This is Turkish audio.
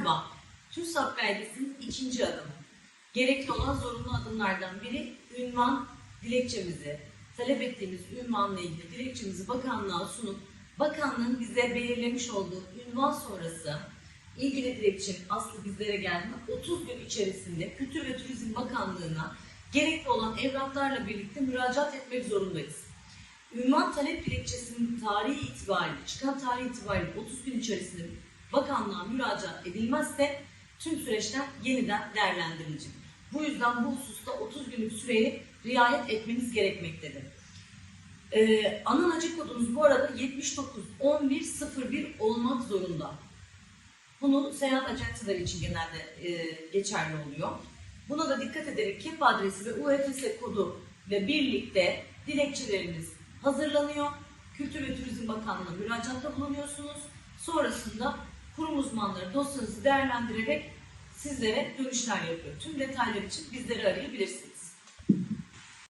Merhaba, TÜRSAP belgesinin ikinci adımı. Gerekli olan zorunlu adımlardan biri ünvan dilekçemizi, talep ettiğimiz ünvanla ilgili dilekçemizi bakanlığa sunup bakanlığın bize belirlemiş olduğu ünvan sonrası ilgili dilekçenin aslı bizlere gelme 30 gün içerisinde Kültür ve Turizm Bakanlığı'na gerekli olan evraklarla birlikte müracaat etmek zorundayız. Ünvan talep dilekçesinin tarihi itibariyle, çıkan tarih itibariyle 30 gün içerisinde bakanlığa müracaat edilmezse tüm süreçler yeniden değerlendirilecek. Bu yüzden bu hususta 30 günlük süreyi riayet etmeniz gerekmektedir. Ee, ana acı kodunuz bu arada 791101 olmak zorunda. Bunu seyahat ajantaları için genelde e, geçerli oluyor. Buna da dikkat ederek KEP adresi ve UEFS kodu ve birlikte dilekçeleriniz hazırlanıyor. Kültür ve Turizm Bakanlığı'na müracaatta bulunuyorsunuz. Sonrasında kurum uzmanları dosyanızı değerlendirerek sizlere dönüşler yapıyor. Tüm detaylar için bizleri arayabilirsiniz.